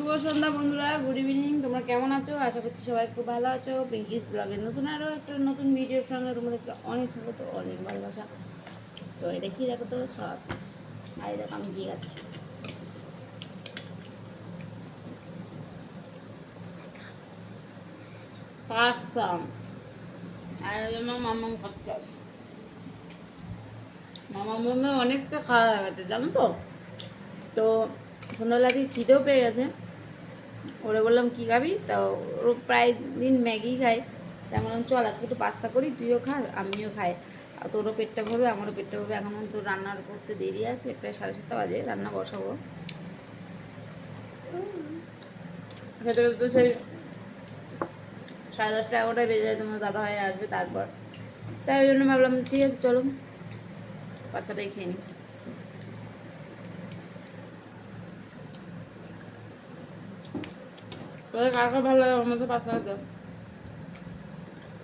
শুভ সন্ধ্যা বন্ধুরা good evening তোমরা কেমন আছো? আশা করছি সবাই খুব ভালো আছো। পিঙ্কিস ব্লগের নতুন আরও একটা নতুন ভিডিওর সঙ্গে তোমাদেরকে অনেক স্বাগত অনেক ভালোবাসা। তো এটা কি দেখো তো? সস আর দেখো আমি গিয়ে যাচ্ছি। আর অনেকটা খাওয়া হয়ে গেছে, জানো তো? তো সন্ধ্যাবেলা থেকে খিদেও পেয়ে গেছে। ওরে বললাম কী খাবি? তা ও প্রায় দিন ম্যাগি খায়। তা আমি বললাম চল আজকে একটু পাস্তা করি তুইও খা আমিও খাই। আর তোরও পেটটা ভরবে আমারও পেটটা ভরবে। এখন তো রান্নার করতে দেরি আছে প্রায় সাড়ে সাতটা বাজে রান্না বসাবো। খেতে খেতে তো সেই সাড়ে দশটা এগারোটায় বেজে যায় তোমার দাদা ভাই আসবে তারপর। তাই ওই জন্য ভাবলাম ঠিক আছে চলো পাস্তাটাই খেয়ে নিই। তোদের কার কার ভালো লাগে খেতে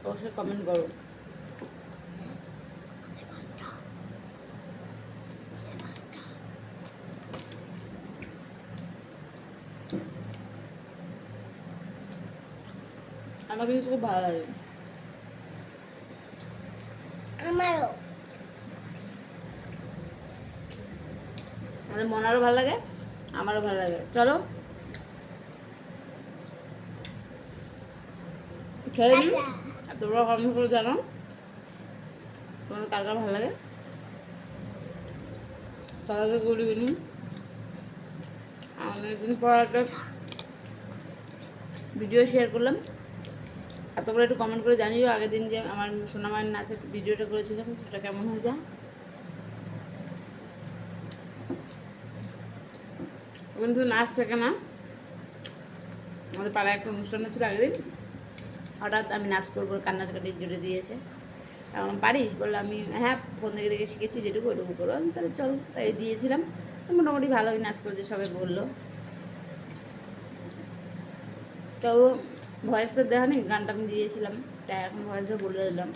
অবশ্যই কমেন্ট করো। আমার কিন্তু খুব ভালো লাগে। আমারও। আমাদের মনারও ভালো লাগে আমারও ভালো লাগে। চলো। খেয়ে নিই আর তোমরা কমেন্ট জানো তোমাদের কার ভালো লাগে? তাদেরকে গুড ইভিনিং অনেকদিন পর একটা ভিডিও শেয়ার করলাম। আর তোমরা একটু কমেন্ট করে জানিও আগের দিন যে আমার সোনামায়ের নাচের ভিডিওটা করেছিলাম, সেটা কেমন হয়ে হয়েছে কিন্তু নাচ শেখে না। আমাদের পাড়ায় একটা অনুষ্ঠান ছিল আগের দিন। হঠাৎ আমি নাচ করব কান্নাচ কাটি জুড়ে দিয়েছে। এখন পারিস? বলল আমি হ্যাঁ ফোন দেখে দেখে শিখেছি যেটুকু ওইটুকু করো। আমি তাহলে চলো তাই দিয়েছিলাম। মোটামুটি ভালোই নাচ করেছে সবাই বলল। তো ভয়েস তো দেখা নেই গানটা আমি দিয়েছিলাম। তাই এখন ভয়েসে বলে দিলাম।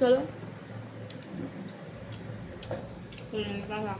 চলো। হুম, টাটা।